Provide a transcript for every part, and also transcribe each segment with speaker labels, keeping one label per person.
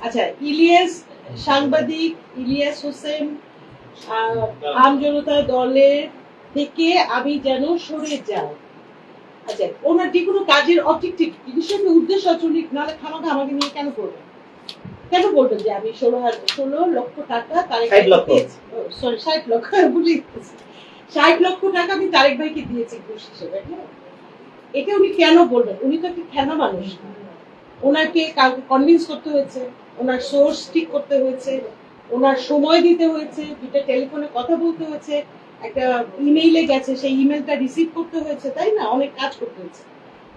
Speaker 1: আচ্ছা ইলিয়াস সাংবাদিক ইলিয়াস হোসেন আমজনতা দলের থেকে আমি যেন সরে যাই। আচ্ছা ওনার যে কোনো কাজের অবজেক্টিভ উদ্দেশ্য নাহলে খামাখা আমাকে নিয়ে কেন করবেন কেন বলবেন যে আমি ষোলো হাজার ষোলো লক্ষ টাকা তারেক
Speaker 2: 60 লক্ষ।
Speaker 1: সরি ষাট লক্ষ বুঝে ষাট লক্ষ টাকা আমি তারেক ভাইকে দিয়েছি ঘুষ হিসেবে হ্যাঁ? এটা উনি কেন বলবেন? উনি তো একটা খেলা মানুষ ওনাকে কনভিন্স করতে হয়েছে, ওনার সোর্স ঠিক করতে হয়েছে, ওনার সময় দিতে হয়েছে দুটো টেলিফোনে কথা বলতে হয়েছে, একটা ইমেইলে গেছে, সেই ইমেলটা রিসিভ করতে হয়েছে, তাই না? অনেক কাজ করতে হয়েছে।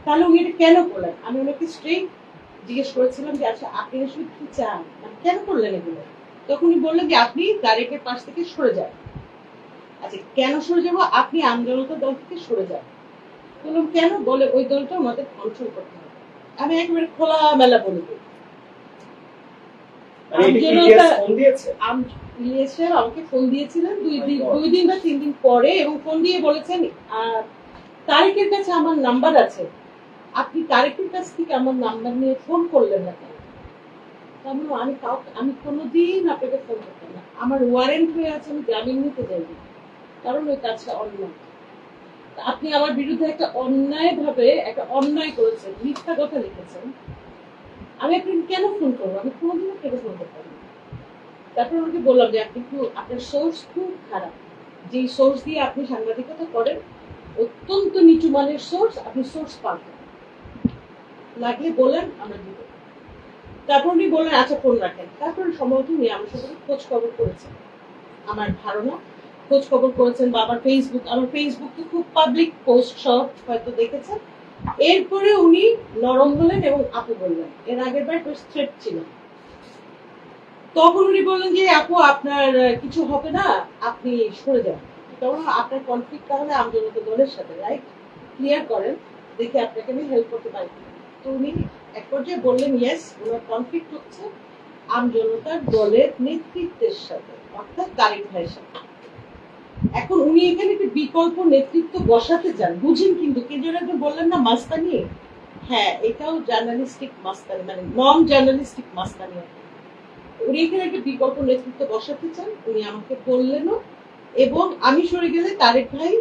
Speaker 1: তাহলে উনি এটা কেন করলেন? আমি ওনাকে স্ট্রেট জিজ্ঞেস করেছিলাম যে আচ্ছা আপনি আসলে কি চান? মানে কেন করলেন এগুলো? তখন উনি বললেন যে, আপনি তারেকের পাশ থেকে সরে যান। আচ্ছা কেন সরে যাব? আপনি আন্দোলনতা দল থেকে সরে যান। বললাম, কেন বলে? ওই দলটা আমাদের কন্ট্রোল করতে হবে। আমি একেবারে খোলা মেলা বলে সাহেব আমাকে ফোন দিয়েছিলেন দুই দিন দুই দিন বা তিন দিন পরে এবং ফোন দিয়ে বলেছেন তারেকের কাছে আমার নাম্বার আছে। আপনি তারেকের কাছ থেকে আমার নাম্বার নিয়ে ফোন করলেন না কেন? আমি কাউকে আমি কোনোদিন আপনাকে ফোন করতাম না। আমার ওয়ারেন্ট হয়ে আছে আমি জামিন নিতে যাইনি। কারণ ওই কাজটা অন্যায় তা আপনি আমার বিরুদ্ধে একটা অন্যায় ভাবে একটা অন্যায় করেছেন, মিথ্যা কথা লিখেছেন। আমি আপনাকে কেন ফোন করব? আমি কোনোদিন আপনাকে ফোন করতাম না? তারপর ওনাকে বললাম যে, আপনি খুব আপনার সোর্স খুব খারাপ। যেই সোর্স দিয়ে আপনি সাংবাদিকতা করেন, অত্যন্ত নিচু মানের সোর্স আপনি সোর্স পাবেন লাগলে বলেন, আমরা দিব। তারপর উনি বললেন আচ্ছা ফোন রাখেন। তারপর সম্ভবত উনি আমার সাথে খোঁজ খবর করেছেন। আমার ধারণা খোঁজ খবর করেছেন বা আমার ফেসবুক আমার ফেসবুক খুব পাবলিক পোস্ট সব হয়তো দেখেছেন। এরপরে উনি নরম হলেন এবং আপু বললেন। এর আগের বার থ্রেট ছিল। তখন উনি বললেন যে, আপু, আপনার কিছু হবে না, আপনি সরে যান। তখন আপনার কনফ্লিক্ট তাহলে আমজনতা দলের সাথে রাইট ক্লিয়ার করেন, দেখে আপনাকে আমি হেল্প করতে পারি। তো উনি এক পর্যায়ে বললেন ইয়েস ওনার কনফ্লিক্ট হচ্ছে আমজনতার দলের নেতৃত্বের সাথে, অর্থাৎ তারিক ভাইয়ের সাথে। এখন উনি এখানে একটা বিকল্প নেতৃত্ব বসাতে চান। বুঝেন কিন্তু, কে যেন একজন বললেন না, মাস্তানি? হ্যাঁ এটাও জার্নালিস্টিক মাস্তানি মানে নন জার্নালিস্টিক মাস্তানি উনি এখানে একটা বিকল্প নেতৃত্ব বসাতে চান, উনি আমাকে বললেনও। এবং আমি সরে গেলে তারেক ভাই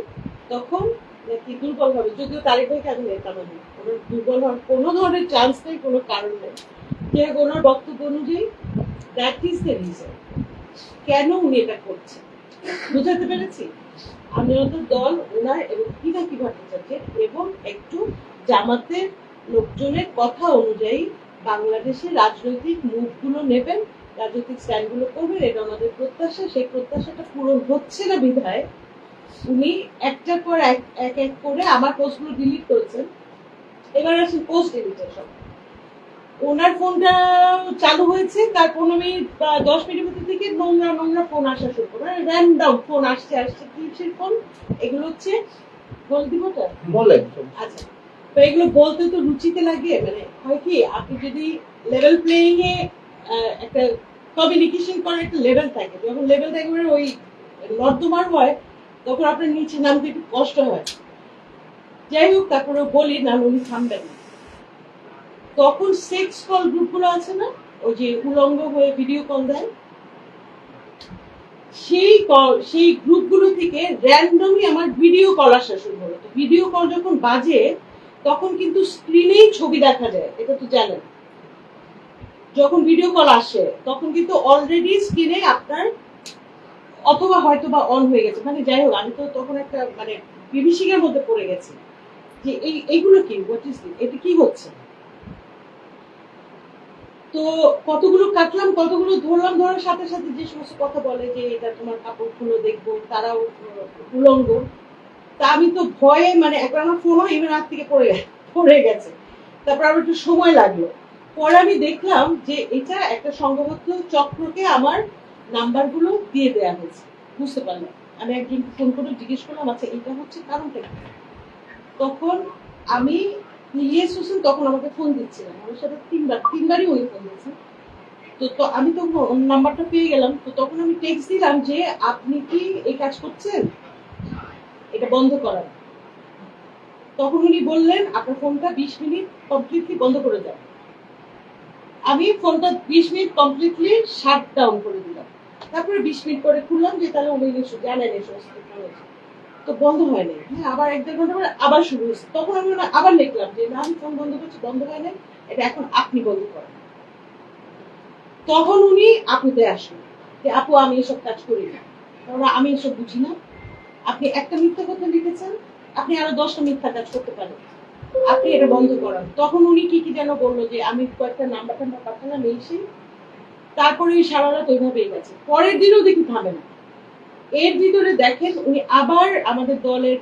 Speaker 1: তখন নাকি দুর্বল হবে। যদিও তারেক ভাইকে আমি নেতা মানি ওনার দুর্বল হওয়ার কোনো ধরনের চান্স নেই, কোনো কারণ নেই। যে ওনার বক্তব্য অনুযায়ী দ্যাট ইজ দ্য রিজন কেন উনি এটা করছেন। বুঝাতে পেরেছি? ওদের দল ওনার এবং ভাবতে চাচ্ছেন এবং একটু জামাতের লোকজনের কথা অনুযায়ী বাংলাদেশের রাজনৈতিক মুখগুলো নেবেন, রাজনৈতিক স্ট্যান্ডগুলো করবেন এটা ওনাদের প্রত্যাশা, সেই প্রত্যাশাটা পূরণ হচ্ছে না বিধায়, উনি একটার পর এক এক করে আমার পোস্টগুলো ডিলিট করেছেন। এবার আসেন পোস্ট ডিলিটের সব ওনার ফোনটা চালু হয়েছে তার পনেরো মিনিট বা দশ মিনিটের মধ্যে থেকে নোংরা নোংরা ফোন আসা শুরু করে র্যান্ডম ফোন আসছে আসছে। কিসের ফোন? এগুলো হচ্ছে বল দিব তো
Speaker 2: বলেন।
Speaker 1: আচ্ছা। তো এগুলো বলতে তো রুচিতে লাগে। মানে হয় কি আপনি যদি লেভেল প্লেইং এ একটা কমিউনিকেশন করার একটা লেভেল থাকে যখন লেভেলটা একেবারে ওই নর্দমার হয় তখন আপনার নিচে নামতে একটু কষ্ট হয়। যাই হোক তারপরে বলি না উনি থামবেন না। তখন সেক্স কল গ্রুপগুলো আছে না? ওই যে উলঙ্গ হয়ে ভিডিও কল দেয়। সেই কল সেই গ্রুপগুলো থেকে র্যান্ডমলি আমার ভিডিও কল আসা শুরু হলো। তো ভিডিও কল যখন বাজে, তখন কিন্তু স্ক্রিনেই ছবি দেখা যায়। এটা তো জানেন। যখন ভিডিও কল আসে, তখন কিন্তু অলরেডি স্ক্রিনে আপনার অথবা হয়তো বা অন হয়ে গেছে। মানে যাই হোক, আমি তো তখন একটা মানে বিভীষিকার মধ্যে পড়ে গেছি। যে এই, এইগুলো কি? হোয়াট ইজ এটা কি হচ্ছে? তো কতগুলো কাটলাম, কতগুলো ধরলাম, ধরার সাথে সাথে যে সমস্ত কথা বলে যে এটা তোমার কাপড় খুলো, দেখব, তারাও উলঙ্গ। তা আমি তো ভয়ে মানে একবার আমার ফোনও ইভেন হাত থেকে পড়ে পড়ে গেছে। তারপর আমার একটু সময় লাগল। পরে আমি দেখলাম যে এটা একটা সংঘবদ্ধ চক্রকে আমার নাম্বারগুলো দিয়ে দেওয়া হয়েছে। বুঝতে পারলাম আমি একজন ফোন করে জিজ্ঞেস করলাম আচ্ছা এটা হচ্ছে কারণটা তখন আমি তখন আমাকে ফোন দিচ্ছিলেন। আমার সাথে তিনবার, তিনবারই উনি ফোন দিয়েছেন। তো তো আমি তো নাম্বারটা পেয়ে গেলাম। তো তখন আমি টেক্সট দিলাম যে, আপনি কি এই কাজ করছেন? এটা বন্ধ করার। তখন উনি বললেন, আপনার ফোনটা বিশ মিনিট কমপ্লিটলি বন্ধ করে দেন। আমি ফোনটা বিশ মিনিট কমপ্লিটলি শাট ডাউন করে দিলাম। তারপরে বিশ মিনিট পরে খুললাম যে, তাহলে উনি জানেন সমস্ত technology। তো বন্ধ হয় নাই। হ্যাঁ আবার এক দেড় ঘণ্টা পরে আবার শুরু হয়েছে। তখন আমি আবার লিখলাম যে, না, আমি ফোন বন্ধ করছি, বন্ধ হয় নাই, এটা এখন আপনি বন্ধ করেন। তখন উনি আপুতে আসলেন যে, আপু, আমি এসব কাজ করি না। কারণ আমি এসব বুঝি না। আপনি একটা মিথ্যা কথা লিখেছেন আপনি আরও দশটা মিথ্যা কাজ করতে পারেন। আপনি এটা বন্ধ করান। তখন উনি কি কি যেন বলল যে, আমি কয়েকটা নাম্বার টাম্বার পাঠালাম, এই সেই। তারপরে সারা রাত ওইভাবেই গেছে। পরের দিনও দেখি থামে না। এর ভিতরে দেখেন উনি আবার আমাদের দলের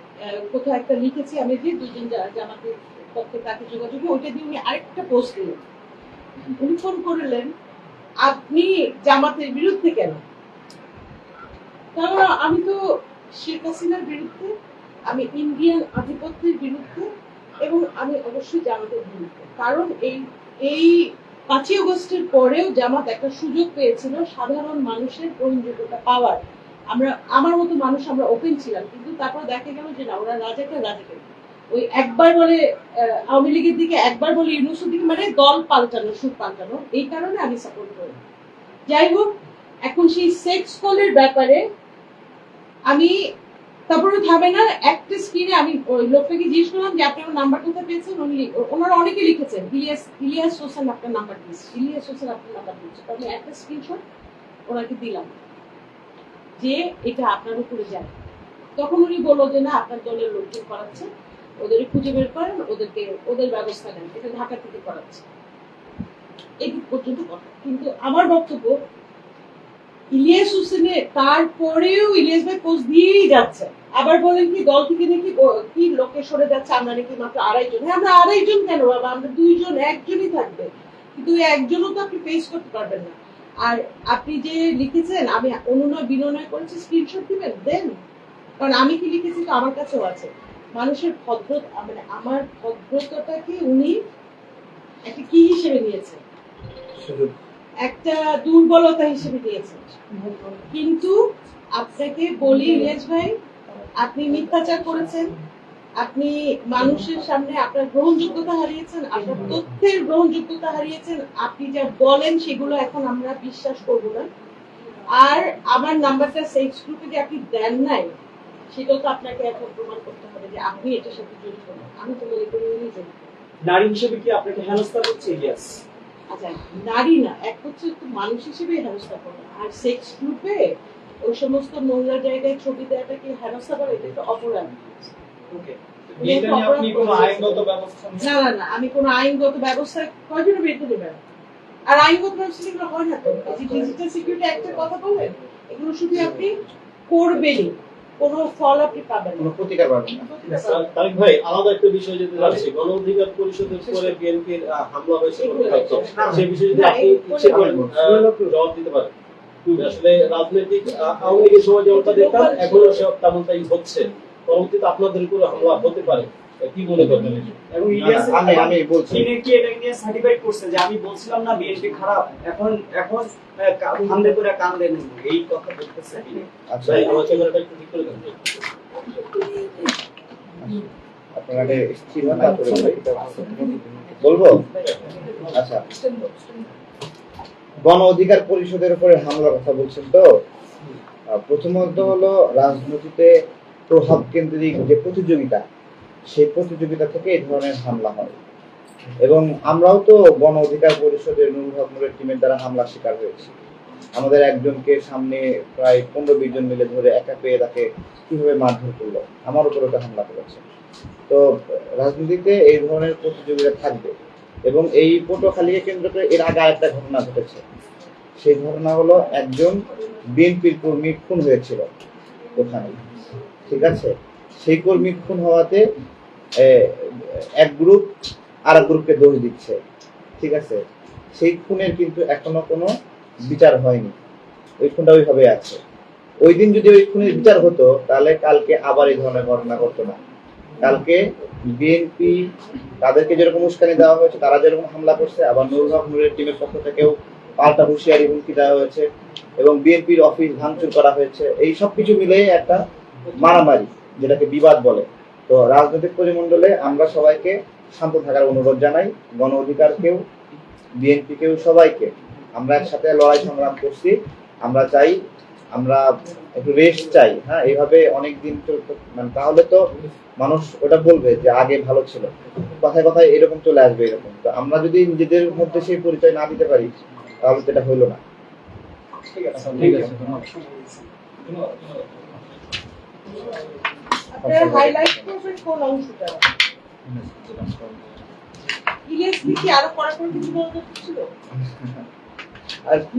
Speaker 1: কোথাও একটা লিখেছি, আমি যে দুজন জামাতের পক্ষে তাকে যোগাযোগে, ওইটা দিয়ে উনি আরেকটা পোস্ট দিলেন। উনি ফোন করলেন, আপনি জামাতের বিরুদ্ধে কেন? কারণ আমি তো শেখ হাসিনার বিরুদ্ধে, আমি ইন্ডিয়ান আধিপত্যের বিরুদ্ধে এবং আমি অবশ্যই জামাতের বিরুদ্ধে। কারণ এই এই পাঁচই অগস্টের পরেও জামাত একটা সুযোগ পেয়েছিল সাধারণ মানুষের গ্রহণযোগ্যতা পাওয়ার। আমরা, আমার মতো মানুষ আমরা ওপেন ছিলাম, কিন্তু তারপর দেখা গেল যে না, ওরা রাজাকে রাজাকে ওই একবার বলে আওয়ামী লীগের দিকে একবার বলে ইউনুসের দিকে মানে দল পাল্টানো, সুর পাল্টানো, এই কারণে আমি সাপোর্ট করি। যাই হোক, এখন সেই সেক্স কলের ব্যাপারে আমি, তারপরে থামে না, একটা স্ক্রিনে আমি ওই লোকটাকে জিজ্ঞেস করলাম যে আপনি আমার নাম্বার কোথায় পেয়েছেন? উনি ওনারা অনেকে লিখেছেন, ইলিয়াস ইলিয়াস হোসেন আপনার নাম্বার দিয়েছে, ইলিয়াস হোসেন আপনার নাম্বার দিয়েছে। তো আমি একটা স্ক্রিনশট ওনাকে দিলাম। যে এটা আপনার উপরে যায়। তখন উনি বলল যে, না, আপনার দলের লোকজন করাচ্ছে। ওদের খুঁজে বের করেন, ওদেরকে, ওদের ব্যবস্থা নেন এটা ঢাকা থেকে করাচ্ছে। এই পর্যন্ত কথা। কিন্তু আমার বক্তব্য, ইলিয়াস হোসেনের তারপরেও ইলিয়াস ভাই পোস্ট দিয়েই যাচ্ছে। আবার বলেন কি, দল থেকে নাকি কি লোকে সরে যাচ্ছে, আমরা নাকি মাত্র আড়াইজন হ্যাঁ আমরা আড়াইজন কেন? বাবা আমরা দুইজন, একজনই থাকবে। কিন্তু একজনও তো আপনি ফেস করতে পারবেন না। আর আপনি যে লিখেছেন আমি অনুনয় বিনয় করেছি স্ক্রিনশট দিবেন? দেন। কারণ আমি কি লিখেছি তো আমার কাছেও আছে। মানুষের ভদ্রতা মানে আমার ভদ্রতাটাকে উনি একটা কি হিসেবে নিয়েছেন? একটা দুর্বলতা হিসেবে নিয়েছেন। কিন্তু আপনাকে বলি ইলিয়াস ভাই আপনি মিথ্যাচার করেছেন। আপনি মানুষের সামনে আপনার গ্রহণযোগ্যতা হারিয়েছেন আপনার তথ্যের গ্রহণযোগ্যতা হারিয়েছেন আপনি যা বলেন সেগুলো এখন আমরা বিশ্বাস করব না। আর আমার নাম্বারটা সেক্স গ্রুপে যে আপনি দেন নাই সেটাও তো আপনাকে এখন প্রমাণ করতে হবে যে আপনি এটার সাথে জড়িত না। আমি তো মনে করি উনি জড়িত।
Speaker 3: নারী হিসেবে কি আপনাকে হেনস্থা করছে? ইলিয়াস
Speaker 1: আচ্ছা নারী না এক হচ্ছে তো মানুষ হিসেবে হেনস্থা করা। আর সেক্স গ্রুপে ওই সমস্ত নোংরা জায়গায় ছবি দেওয়াটা কি হেনস্থা করে এটা তো অপরাধ।
Speaker 3: ওকে।
Speaker 4: এটা নিয়ে আপনি কোনো আইনগত ব্যবস্থা নিয়ে
Speaker 1: না না না আমি কোনো আইনগত ব্যবস্থা আর আইনগত ব্যবস্থা এগুলো হয় না তো? ডিজিটাল সিকিউরিটি অ্যাক্টের কথা বলেন এগুলো শুধু আপনি করবেনই। কোনো ফল আপনি পাবেন
Speaker 2: কোনো প্রতিকার পাবেন না।
Speaker 5: তারিক ভাই আলাদা একটা বিষয় যেতে যাচ্ছি গণ অধিকার পরিষদের পরে বিএনপির হামলা হয়েছে সেই বিষয়ে যদি আপনি ইচ্ছে করেন জবাব দিতে পারেন। আসলে রাজনৈতিক আওয়ামী লীগের সময় যেমনটা দেখতাম এখনও সব তেমনটাই হচ্ছে। পরবর্তীতে আপনাদের উপরে হামলা হতে পারে। কি মনে করবেন
Speaker 3: এবং ইলিয়াস
Speaker 2: আমি আমি বলছি।
Speaker 3: চীনে কি এটাকে নিয়ে সার্টিফাইড করছে যে আমি বলছিলাম না বিএনপি খারাপ? এখন এখন কান্দে করে কান্দে নেই এই কথা বলতেছে।
Speaker 2: আচ্ছা।
Speaker 5: ভাই আমার ক্যামেরাটা একটু ঠিক করে দেন।
Speaker 2: আপনারা স্থির হন বলব? আচ্ছা। গণ অধিকার পরিষদের উপরে হামলার কথা বলছেন তো? প্রথমত হলো রাজনীতিতে প্রভাব কেন্দ্রিক যে প্রতিযোগিতা, সেই প্রতিযোগিতা থেকে এই ধরনের হামলা হয়। এবং আমরাও তো গণ অধিকার পরিষদের নুরুল নুরের টিমের দ্বারা হামলার শিকার হয়েছি। আমাদের একজনকে সামনে প্রায় পনেরো বিশ জন মিলে ধরে একা পেয়ে তাকে কীভাবে মারধর করল, আমার উপর ওটা হামলা করেছে। তো রাজনীতিতে এই ধরনের প্রতিযোগিতা থাকবে এবং এই পটুয়াখালীকে কেন্দ্র করে এর আগে আরেকটা ঘটনা ঘটেছে। সেই ঘটনা হলো একজন বিএনপির কর্মী খুন হয়েছিল ওখানে। ঠিক আছে? সেই কর্মী খুন হওয়াতে এক গ্রুপ আর এক গ্রুপকে দোষ দিচ্ছে, ঠিক আছে? সেই খুনের কিন্তু এখনও কোনো বিচার হয়নি। ওই খুনটা ওইভাবে আছে। ওই দিন যদি ওই খুনের বিচার হতো, তাহলে কালকে আবার এই ধরনের ঘটনা ঘটতো না। কালকে বিএনপি তাদেরকে যেরকম উস্কানি দেওয়া হয়েছে, তারা যেরকম হামলা করছে, আবার নুরুল হক নুরের টিমের পক্ষ থেকেও পাল্টা হুঁশিয়ারি হুমকি দেওয়া হয়েছে এবং বিএনপির অফিস ভাঙচুর করা হয়েছে। এই সব কিছু মিলেই একটা মারামারি, যেটাকে বিবাদ বলে। তো রাজনৈতিক পরিমণ্ডলে আমরা সবাইকে শান্ত থাকার অনুরোধ জানাই। গণ অধিকারকেও বিএনপি কেউ, সবাইকে। আমরা একসাথে লড়াই সংগ্রাম করছি। আমরা চাই, আমরা একটু রেস্ট চাই হ্যাঁ? এইভাবে অনেক দিন মানে তাহলে তো মানুষ ওটা বলবে যে আগে ভালো ছিল। কথায় কথায় এরকম চলে আসবে এরকম। তো আমরা যদি নিজেদের মধ্যে সেই পরিচয় না দিতে পারি, তাহলে তো এটা হইল না।
Speaker 3: ঠিক আছে
Speaker 5: ঠিক আছে
Speaker 1: হাইলাইট করবেন কোন অংশটা? ইলিয়াস কি আরও পড়াশোনা কিছু বলতে ছিল?
Speaker 2: আর কি